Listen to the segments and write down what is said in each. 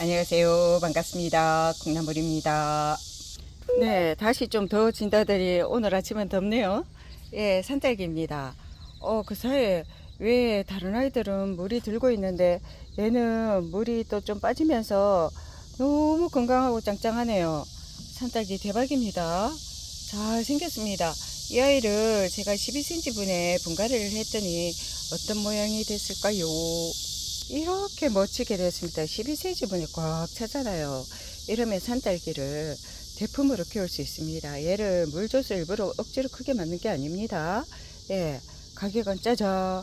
안녕하세요. 반갑습니다. 콩나물입니다. 네, 다시 좀 더워진다더니 오늘 아침은 덥네요. 예, 산딸기입니다. 어, 그 사이에 왜 다른 아이들은 물이 들고 있는데 얘는 물이 또 좀 빠지면서 너무 건강하고 짱짱하네요. 산딸기 대박입니다. 잘 생겼습니다. 이 아이를 제가 12cm 분에 분갈이를 했더니 어떤 모양이 됐을까요? 이렇게 멋지게 됐습니다. 12cm 분에 꽉 차잖아요. 이러면 산딸기를 대품으로 키울 수 있습니다. 얘를 물 줘서 일부러 억지로 크게 만든 게 아닙니다. 예, 가격은 짜자.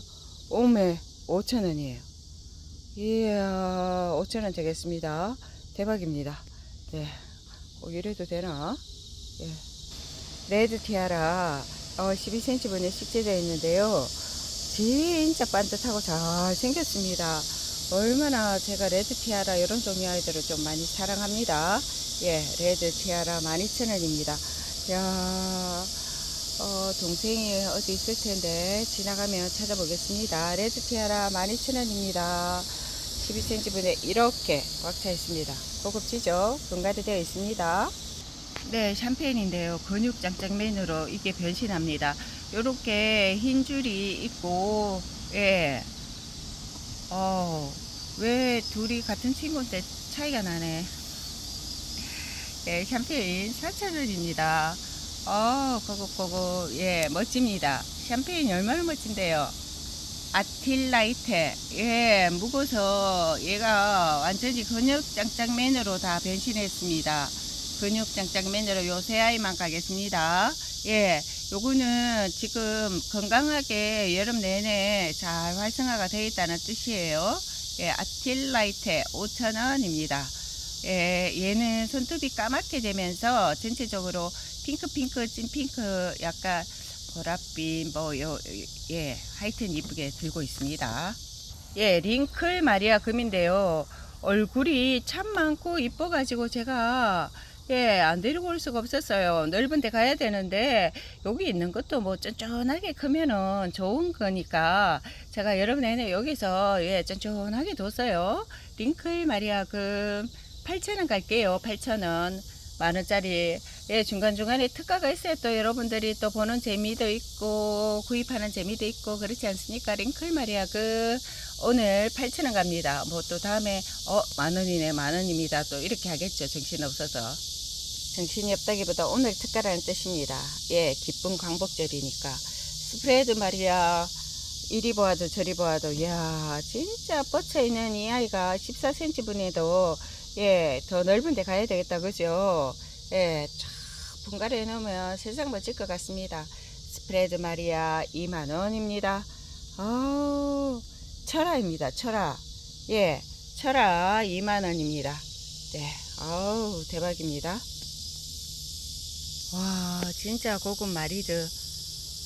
오메 5,000원이에요. 이야, 5,000원 되겠습니다. 대박입니다. 네. 어, 이래도 되나? 예. 레드 티아라 어, 12cm 분에 식재되어 있는데요. 진짜 반듯하고 잘 생겼습니다. 얼마나 제가 레드 티아라 이런 종류 아이들을 좀 많이 사랑합니다. 예, 레드 티아라 12,000원입니다. 야, 어, 동생이 어디 있을 텐데 지나가면 찾아보겠습니다. 레드 티아라 12,000원입니다. 12cm 분에 이렇게 꽉 차 있습니다. 고급지죠? 분갈이 되어 있습니다. 네, 샴페인인데요. 근육 장장맨으로 이게 변신합니다. 요렇게 흰 줄이 있고, 예. 어, 왜 둘이 같은 친구인데 차이가 나네. 예, 샴페인 4,000원입니다. 어, 고급고급, 예, 멋집니다. 샴페인이 얼마나 멋진데요. 아틸라이트, 예, 묵어서 얘가 완전히 근육 짱짱맨으로 다 변신했습니다. 근육 짱짱맨으로 요새 아이만 가겠습니다. 예, 요거는 지금 건강하게 여름 내내 잘 활성화가 되어 있다는 뜻이에요. 예, 아틸라이트 5,000원입니다. 예, 얘는 손톱이 까맣게 되면서 전체적으로 핑크핑크 찐핑크 약간 보랏빛 뭐 요 예, 하여튼 이쁘게 들고 있습니다. 예, 링클 마리아 금인데요. 얼굴이 참 많고 이뻐 가지고 제가 예, 안 데리고 올 수가 없었어요. 넓은 데 가야 되는데, 여기 있는 것도 뭐 쫀쫀하게 크면은 좋은 거니까, 제가 여러분 내내 여기서 예, 쫀쫀하게 뒀어요. 링클 마리아금 8,000원 갈게요. 8,000원. 만원짜리. 예, 중간중간에 특가가 있어요. 또 여러분들이 또 보는 재미도 있고, 구입하는 재미도 있고, 그렇지 않습니까? 링클 마리아금 오늘 8,000원 갑니다. 뭐 또 다음에, 어, 만원이네, 만원입니다. 또 이렇게 하겠죠. 정신없어서. 정신이 없다기보다 오늘 특가라는 뜻입니다. 예, 기쁜 광복절이니까. 스프레드 말이야. 이리 보아도 저리 보아도, 이야, 진짜 뻗쳐 있는 이 아이가 14cm 분에도, 예, 더 넓은 데 가야 되겠다, 그죠? 예, 쫙 분갈이 해놓으면 세상 멋질 것 같습니다. 스프레드 마리아 2만원입니다. 어우, 철화입니다, 철화. 예, 철화 2만원입니다. 네, 어우, 대박입니다. 와 진짜 고급 마리드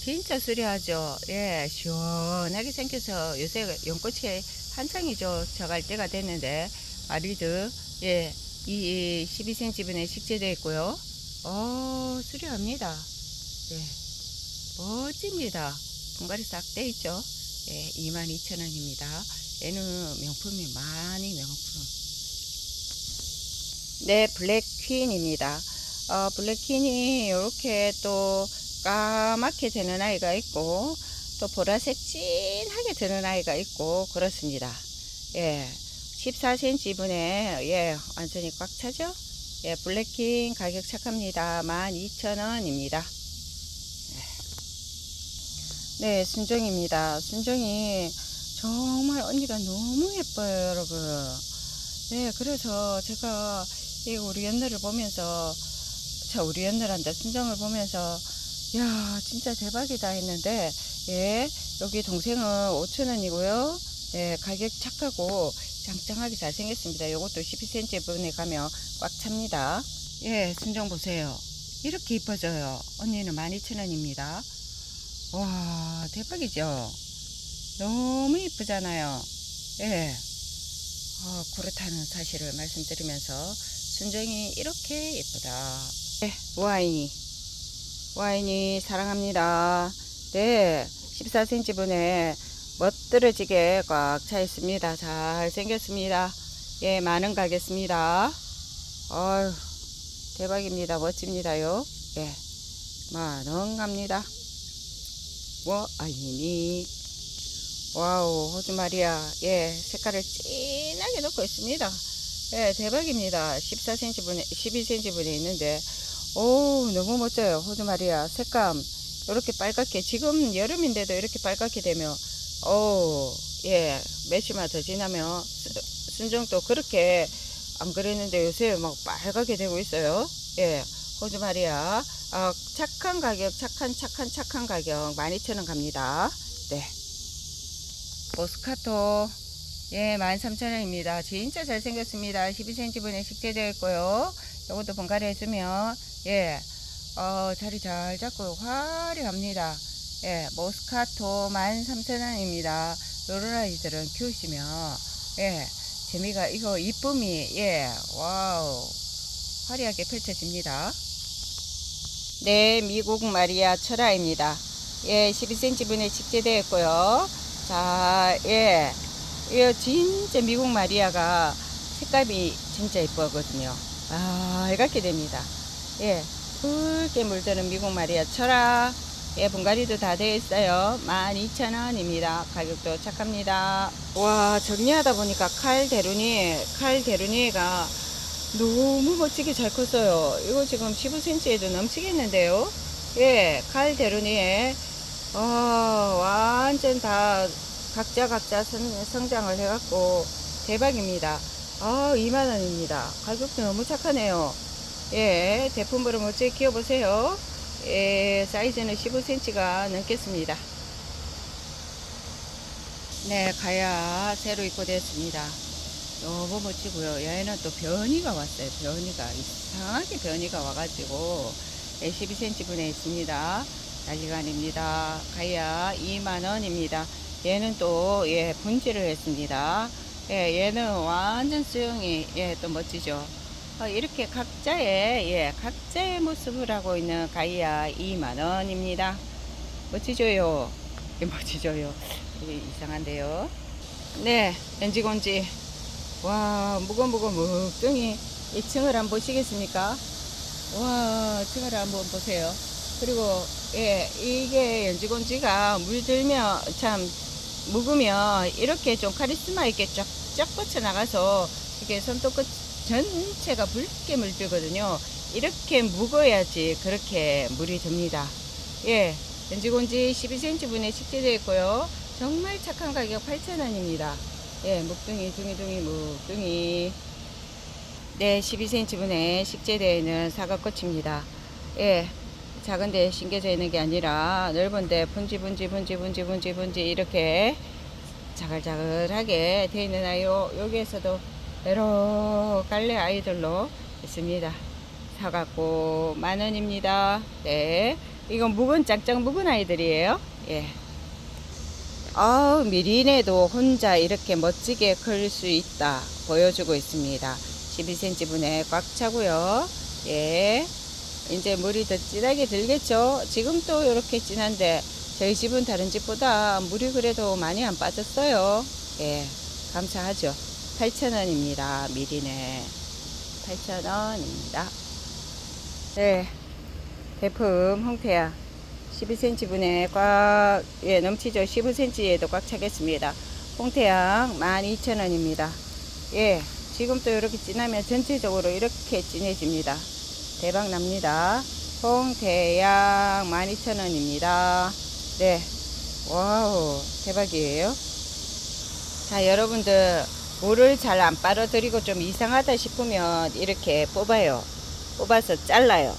진짜 수려하죠. 예 시원하게 생겨서 요새 연꽃이 한창이죠. 저갈 때가 됐는데 마리드 예 이 12cm 분에 식재되어 있고요. 어 수려합니다. 예 멋집니다. 분갈이 싹 돼 있죠. 예 22,000원입니다. 얘는 명품이 많이 명품. 네 블랙 퀸입니다 어, 블랙킨이 이렇게 또 까맣게 되는 아이가 있고 또 보라색 진하게 되는 아이가 있고 그렇습니다. 예. 14cm 분에 예, 완전히 꽉 차죠? 예, 블랙킨 가격 착합니다. 12,000원입니다. 네, 순정입니다. 순정이 정말 언니가 너무 예뻐요, 여러분. 네, 그래서 제가 이 우리 연ner을 보면서 자, 우리 연ner한다 순정을 보면서 야, 진짜 대박이다 했는데 예, 여기 동생은 5,000원이고요. 예, 가격 착하고 짱짱하게 잘생겼습니다. 요것도 12cm 부분에 가면 꽉 찹니다. 예, 순정 보세요. 이렇게 이뻐져요. 언니는 12,000원입니다. 와, 대박이죠? 너무 이쁘잖아요. 예. 어, 그렇다는 사실을 말씀드리면서 순정이 이렇게 예쁘다. 네, 와인이. 와인이 사랑합니다. 네, 14cm 분에 멋들어지게 꽉 차 있습니다. 잘 생겼습니다. 예, 만원 가겠습니다. 어휴, 대박입니다. 멋집니다요. 예, 만원 갑니다. 뭐, 아니니. 와우, 호주 마리아. 예, 색깔을 진하게 넣고 있습니다. 예, 대박입니다. 14cm 분에, 12cm 분에 있는데, 오, 너무 멋져요. 호주 마리아. 색감. 이렇게 빨갛게, 지금 여름인데도 이렇게 빨갛게 되면, 오, 예, 며칠만 더 지나면, 수- 순정도 그렇게 안 그랬는데 요새 막 빨갛게 되고 있어요. 예, 호주 마리아. 아, 착한 가격, 착한, 착한, 착한 가격. 12,000원 갑니다. 네. 모스카토. 예, 13,000원입니다. 진짜 잘생겼습니다. 12cm 분에 식재되어 있고요. 요것도 번갈아 해주면, 예, 어, 자리 잘 잡고 화려합니다. 예, 모스카토 13,000원입니다. 요런 아이들은 키우시면, 예, 재미가, 이거 이쁨이, 예, 와우, 화려하게 펼쳐집니다. 네, 미국 마리아 철아입니다. 예, 12cm 분에 있고요. 자, 예, 이거 진짜 미국 마리아가 색감이 진짜 예쁘거든요. 아, 이렇게 됩니다. 예, 붉게 물드는 미국 마리아 철아. 예, 분갈이도 다 되어 있어요. 12,000원입니다. 가격도 착합니다. 와, 정리하다 보니까 칼 대루니, 칼 대루니가 너무 멋지게 잘 컸어요. 이거 지금 15cm에도 넘치겠는데요. 예, 칼 대루니에, 어, 완전 다 각자 각자 성, 성장을 해갖고 대박입니다. 아, 2만원입니다. 가격도 너무 착하네요. 예, 대품으로 멋지게 키워보세요. 예, 사이즈는 15cm가 넘겠습니다. 네, 가야 새로 입고됐습니다. 너무 멋지고요. 얘는 또 변이가 왔어요. 변이가 이상하게 변이가 와가지고 예, 12cm 분에 있습니다. 난리가 아닙니다. 가야 2만 원입니다. 얘는 또 예, 분질을 했습니다. 예, 얘는 완전 수영이 예, 또 멋지죠. 어, 이렇게 각자의 예, 각자의 모습을 하고 있는 가이아 2만 원입니다. 멋지죠요. 예, 멋지죠요. 이게 이상한데요. 네, 연지곤지. 와, 무거무거 묵둥이. 이 층을 한번 보시겠습니까? 와, 층을 한번 보세요. 그리고, 예, 이게 연지곤지가 물들면, 참, 묵으면 이렇게 좀 카리스마 있게 쫙 쫙 뻗쳐 나가서 이렇게 손톱 끝 전체가 붉게 물들거든요. 이렇게 묵어야지 그렇게 물이 듭니다. 예, 연지곤지 12cm 분에 식재되어 있고요. 정말 착한 가격 8,000원입니다. 예, 묵둥이, 둥이둥이, 묵둥이. 네, 12cm 분에 식재되어 있는 사과꽃입니다. 예, 작은데 심겨져 있는 게 아니라 넓은 데 분지, 분지, 분지, 분지, 분지, 분지 이렇게 자글자글하게 되어 있는 아이로 여기에서도 여러 갈래 아이들로 있습니다. 사갖고 만 원입니다. 네, 이건 묵은 짱짱 묵은 아이들이에요. 예. 아, 미리네도 혼자 이렇게 멋지게 클 수 있다 보여주고 있습니다. 12cm 분에 꽉 차고요. 예. 이제 물이 더 진하게 들겠죠. 지금 또 이렇게 진한데 저희 집은 다른 집보다 물이 그래도 많이 안 빠졌어요. 예. 감사하죠. 8,000원입니다. 미리네. 8,000원입니다. 네. 대품 홍태야. 12cm 분에 꽉, 예, 넘치죠. 15cm에도 꽉 차겠습니다. 홍태양 12,000원입니다. 예, 지금 또 이렇게 진하면 전체적으로 이렇게 진해집니다. 대박 납니다. 홍태양 12,000원입니다. 네, 와우, 대박이에요. 자, 여러분들, 물을 잘 안 빨아들이고 좀 이상하다 싶으면 이렇게 뽑아요. 뽑아서 잘라요.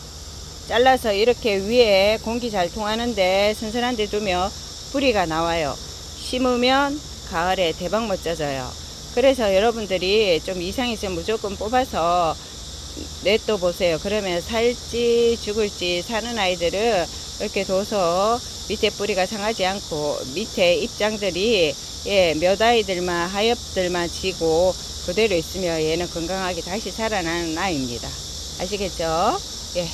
잘라서 이렇게 위에 공기 잘 통하는데 선선한 데 두면 뿌리가 나와요. 심으면 가을에 대박 멋져져요. 그래서 여러분들이 좀 이상이 있으면 무조건 뽑아서 냅둬 보세요. 그러면 살지 죽을지 사는 아이들은 이렇게 둬서 밑에 뿌리가 상하지 않고 밑에 입장들이 예, 몇 아이들만 하엽들만 지고 그대로 있으면 얘는 건강하게 다시 살아나는 아이입니다. 아시겠죠? 예.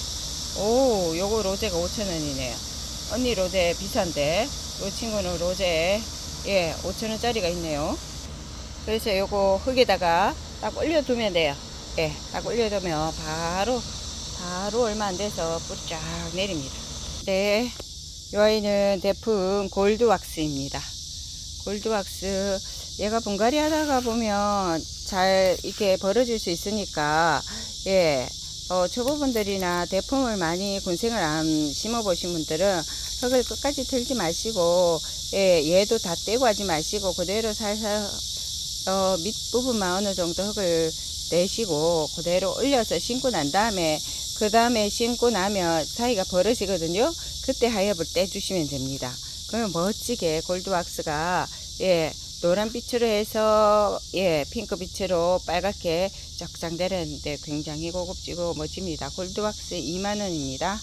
오, 요거 로제가 5,000원이네요. 언니 로제 비싼데, 요 친구는 로제, 예, 5,000원짜리가 있네요. 그래서 요거 흙에다가 딱 올려두면 돼요. 예, 딱 올려두면 바로 바로 얼마 안 돼서 뿌리 쫙 내립니다. 네, 이 아이는 대풍 골드왁스입니다. 골드왁스 얘가 분갈이 하다가 보면 잘 이렇게 벌어질 수 있으니까 예, 어, 초보분들이나 대풍을 많이 군생을 안 심어 보신 분들은 흙을 끝까지 들지 마시고 예, 얘도 다 떼고 하지 마시고 그대로 살살 어, 밑부분만 어느 정도 흙을 내시고 그대로 올려서 심고 난 다음에 그 다음에 심고 나면 사이가 벌어지거든요. 그때 하엽을 떼주시면 됩니다. 그러면 멋지게 골드왁스가 예 노란 빛으로 해서 예 핑크 빛으로 빨갛게 내렸는데 굉장히 고급지고 멋집니다. 골드왁스 2만 원입니다.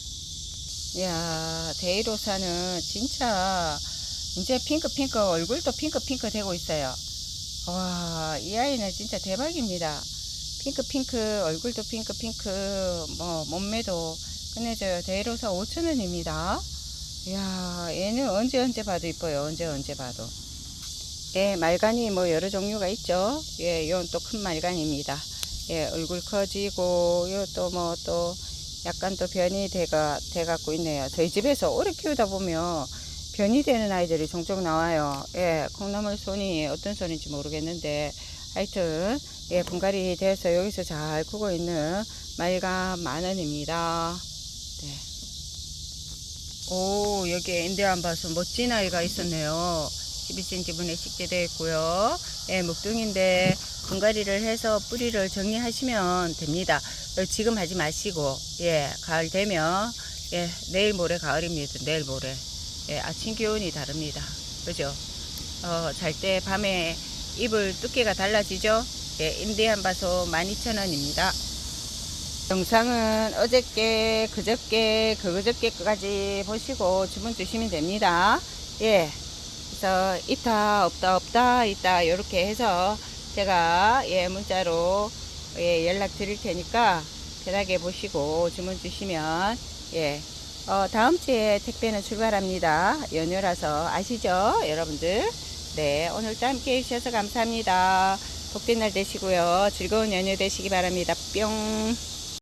이야 데이로사는 진짜 이제 핑크 핑크 얼굴도 핑크 핑크 되고 있어요. 와, 이 아이는 진짜 대박입니다. 핑크 핑크 얼굴도 핑크 핑크 뭐 몸매도 끝내줘요. 데이로사 5,000원입니다. 이야, 얘는 언제 언제 봐도 이뻐요. 언제 언제 봐도. 예, 말간이 뭐 여러 종류가 있죠. 예, 이건 또 큰 말간입니다. 예, 얼굴 커지고 뭐또 약간 또 변이 돼가 돼 갖고 있네요. 저희 집에서 오래 키우다 보면 변이 되는 아이들이 종종 나와요. 예, 콩나물 손이 어떤 손인지 모르겠는데 하여튼 예, 분갈이 돼서 여기서 잘 크고 있는 말가 만 원입니다. 네. 오, 여기 엔데안 봐서 멋진 아이가 있었네요. 12cm 분에 식재되어 있고요. 예, 묵둥인데 분갈이를 해서 뿌리를 정리하시면 됩니다. 어, 지금 하지 마시고, 예, 가을 되면, 예, 내일 모레 가을입니다. 내일 모레. 예, 아침 기온이 다릅니다. 그죠? 어, 잘 때 밤에 이불 두께가 달라지죠? 예, 인디안 바소 12,000원입니다. 영상은 어저께, 그저께, 그저께까지 보시고 주문 주시면 됩니다. 예. 그래서 있다, 없다, 없다, 있다, 이렇게 해서 제가 예, 문자로 예, 연락 드릴 테니까 편하게 보시고 주문 주시면 예, 어, 다음 주에 택배는 출발합니다. 연휴라서 아시죠? 여러분들. 네, 오늘도 함께 해주셔서 감사합니다. 복된 날 되시고요. 즐거운 연휴 되시기 바랍니다. 뿅.